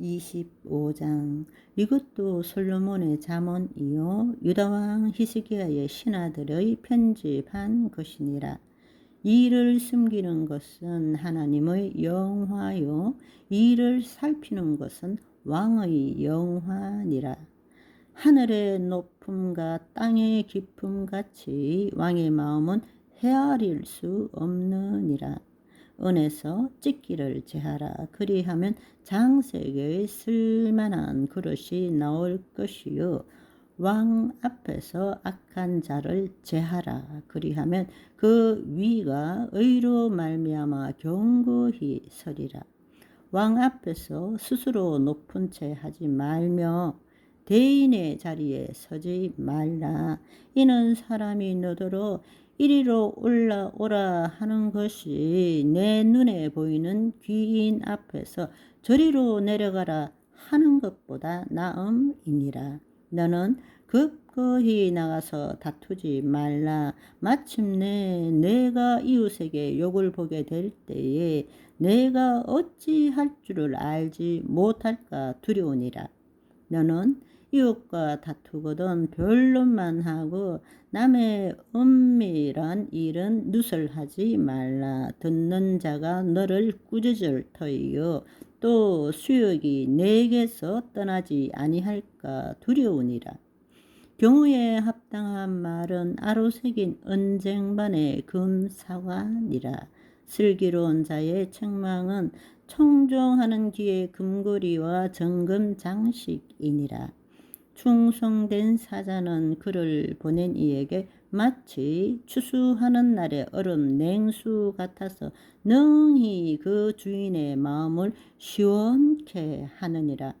25장. 이것도 솔로몬의 잠언이요. 유다왕 히스기야의 신하들의 편집한 것이니라. 이를 숨기는 것은 하나님의 영화요. 이를 살피는 것은 왕의 영화니라. 하늘의 높음과 땅의 깊음 같이 왕의 마음은 헤아릴 수 없느니라 은에서 찢기를 제하라. 그리하면 장색의 쓸만한 그릇이 나올 것이요. 왕 앞에서 악한 자를 제하라. 그리하면 그 위가 의로 말미암아 경고히 서리라. 왕 앞에서 스스로 높은 채 하지 말며 대인의 자리에 서지 말라. 이는 사람이 너더러 이리로 올라오라 하는 것이 내 눈에 보이는 귀인 앞에서 저리로 내려가라 하는 것보다 나음이니라. 너는 급거히 나가서 다투지 말라. 마침내 내가 이웃에게 욕을 보게 될 때에 내가 어찌 할 줄을 알지 못할까 두려우니라. 너는 이웃과 다투거든 변론만 하고 남의 은밀한 일은 누설하지 말라. 듣는 자가 너를 꾸짖을 터이요. 또 수욕이 내게서 떠나지 아니할까 두려우니라. 경우에 합당한 말은 아로새긴 은쟁반의 금사관이라. 슬기로운 자의 책망은 청종하는 기의 금고리와 정금 장식이니라. 충성된 사자는 그를 보낸 이에게 마치 추수하는 날의 얼음 냉수 같아서 능히 그 주인의 마음을 시원케 하느니라.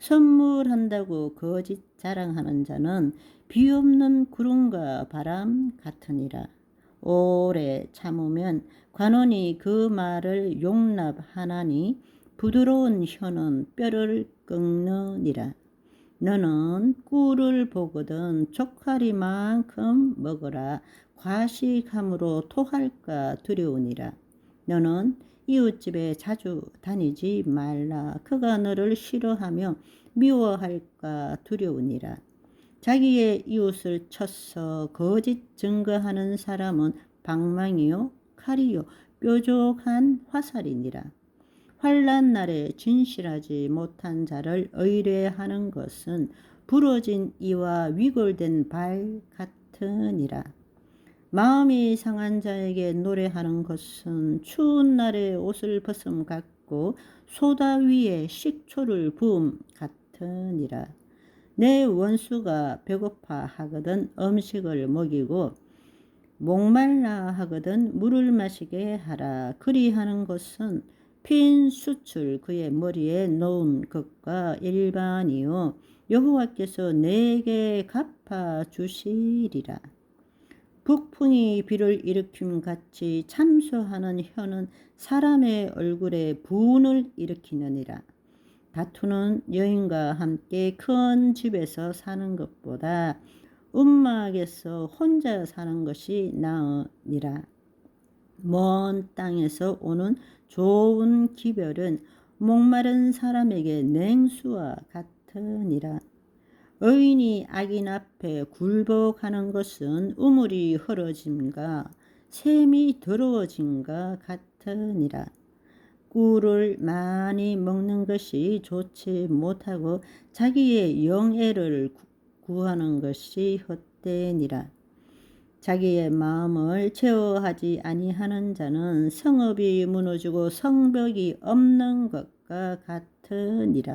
선물한다고 거짓 자랑하는 자는 비 없는 구름과 바람 같으니라. 오래 참으면 관원이 그 말을 용납하나니 부드러운 혀는 뼈를 꺾느니라. 너는 꿀을 보거든 쪽파리만큼 먹어라. 과식함으로 토할까 두려우니라. 너는 이웃집에 자주 다니지 말라. 그가 너를 싫어하며 미워할까 두려우니라. 자기의 이웃을 쳐서 거짓 증거하는 사람은 방망이요 칼이요 뾰족한 화살이니라. 환란 날에 진실하지 못한 자를 의뢰하는 것은 부러진 이와 위골된 발 같으니라. 마음이 상한 자에게 노래하는 것은 추운 날에 옷을 벗음 같고 소다 위에 식초를 부음 같으니라. 내 원수가 배고파 하거든 음식을 먹이고 목말라 하거든 물을 마시게 하라. 그리하는 것은 핀 수출 그의 머리에 놓은 것과 일반이요 여호와께서 내게 갚아 주시리라. 북풍이 비를 일으킴 같이 참소하는 혀는 사람의 얼굴에 분을 일으키느니라. 다투는 여인과 함께 큰 집에서 사는 것보다 움막에서 혼자 사는 것이 나으니라. 먼 땅에서 오는 좋은 기별은 목마른 사람에게 냉수와 같으니라. 의인이 악인 앞에 굴복하는 것은 우물이 헐어짐과 샘이 더러워짐과 같으니라. 꿀을 많이 먹는 것이 좋지 못하고 자기의 영예를 구하는 것이 헛되니라. 자기의 마음을 제어하지 아니하는 자는 성읍이 무너지고 성벽이 없는 것과 같으니라.